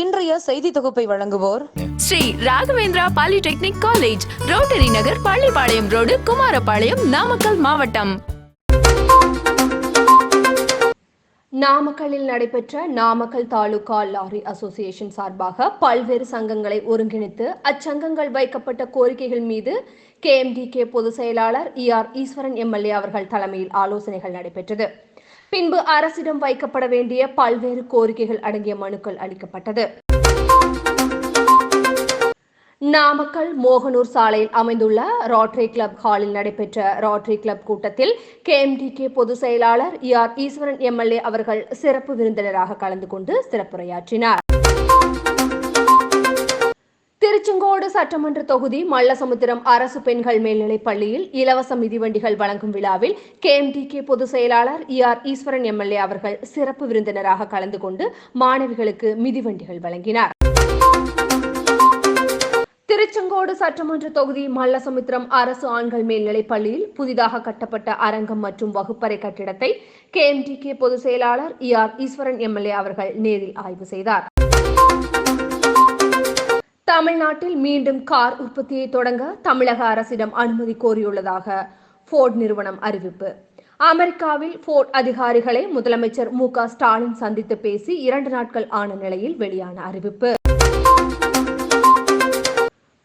இன்றைய செய்தி தொகுப்பை வழங்குவோர் Sri Raghavendra polytechnic college rotary Nagar Pallipalayam road Kumarapalayam Namakkal மாவட்டம். நாமக்கல்லில் நடைபெற்ற நாமக்கல் தாலுகா லாரி அசோசியேஷன் சார்பாக பல்வேறு சங்கங்களை ஒருங்கிணைத்து அச்சங்கங்கள் வைக்கப்பட்ட கோரிக்கைகள் மீது கேஎம்டிகே பொதுச் செயலாளர் இ ஆர் ஈஸ்வரன் எம்எல்ஏ அவர்கள் தலைமையில் ஆலோசனைகள் நடைபெற்றது. பின்பு அரசிடம் வைக்கப்பட வேண்டிய பல்வேறு கோரிக்கைகள் அடங்கிய மனுக்கள் அளிக்கப்பட்டது. நாமக்கல் மோகனூர் சாலையில் அமைந்துள்ள ராட்ரி கிளப் ஹாலில் நடைபெற்ற ராட்ரி கிளப் கூட்டத்தில் கேஎம்டிகே பொதுச் செயலாளர் இ ஈஸ்வரன் எம்எல்ஏ அவர்கள் சிறப்பு விருந்தினராக கலந்து கொண்டு சிறப்புரையாற்றினார். திருச்செங்கோடு சட்டமன்ற தொகுதி மல்லசமுத்திரம் அரசு பெண்கள் மேல்நிலைப் பள்ளியில் இலவச மிதிவண்டிகள் வழங்கும் விழாவில் கேஎம்டிகே பொதுச் செயலாளர் இ ஆர் ஈஸ்வரன் எம்எல்ஏ அவர்கள் சிறப்பு விருந்தினராக கலந்து கொண்டு மாணவிகளுக்கு மிதிவண்டிகள் வழங்கினார். திருச்செங்கோடு சட்டமன்ற தொகுதி மல்லசமுத்திரம் அரசு ஆண்கள் மேல்நிலைப் பள்ளியில் புதிதாக கட்டப்பட்ட அரங்கம் மற்றும் வகுப்பறை கட்டிடத்தை கேஎம்டிகே பொதுச் செயலாளர் இ ஆர் ஈஸ்வரன் எம்எல்ஏ அவர்கள் நேரில் ஆய்வு செய்தார். தமிழ்நாட்டில் மீண்டும் கார் உற்பத்தியை தொடங்க தமிழக அரசிடம் அனுமதி கோரியுள்ளதாக ஃபோர்ட் நிறுவனம் அறிவிப்பு. அமெரிக்காவில் ஃபோர்ட் அதிகாரிகளை முதலமைச்சர் மு க ஸ்டாலின் சந்தித்து பேசி இரண்டு நாட்கள் ஆன நிலையில் வெளியான அறிவிப்பு.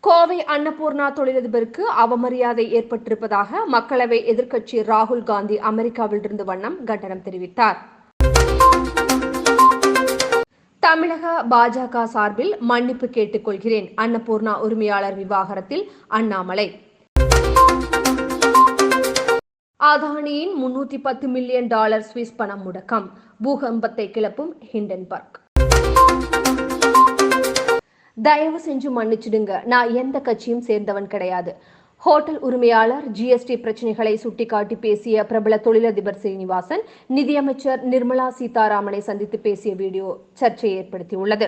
கோவை அன்னபூர்ணா தொழிலதிபருக்கு அவமரியாதை ஏற்பட்டிருப்பதாக மக்களவை எதிர்க்கட்சி ராகுல் காந்தி அமெரிக்காவிலிருந்து வண்ணம் கண்டனம் தெரிவித்தார். தமிழக பாஜக சார்பில் மன்னிப்பு கேட்டுக்கொள்கிறேன் அன்னபூர்ணா உரிமையாளர் விவாகரத்தில் அண்ணாமலை. அதானியின் முன்னூத்தி பத்து மில்லியன் டாலர் சுவிஸ் பணம் முடக்கம். பூகம்பத்தை கிளப்பும் ஹிண்டன்பர்க். தயவு செஞ்சு மன்னிச்சிடுங்க. நான் எந்த கட்சியும் சேர்ந்தவன் கிடையாது. ஹோட்டல் உரிமையாளர் ஜிஎஸ்டி பிரச்சனைகளை சுட்டிக்காட்டி பேசிய பிரபல தொழிலதிபர் சீனிவாசன் நிதியமைச்சர் நிர்மலா சீதாராமனை சந்தித்து பேசிய வீடியோ சர்ச்சையை ஏற்படுத்தியுள்ளது.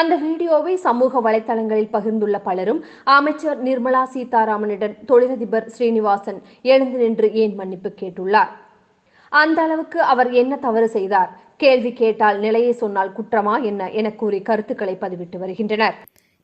அந்த வீடியோவை சமூக வலைதளங்களில் பகிர்ந்துள்ள பலரும் அமைச்சர் நிர்மலா சீதாராமனிடம் தொழிலதிபர் ஸ்ரீனிவாசன் எழுந்து நின்று ஏன் மன்னிப்பு கேட்டுள்ளார்? அந்த அளவுக்கு அவர் என்ன தவறு செய்தார்? கேள்வி கேட்டால் நிலையை சொன்னால் குற்றமா என்ன என கூறி கருத்துக்களை பதிவிட்டு வருகின்றனர்.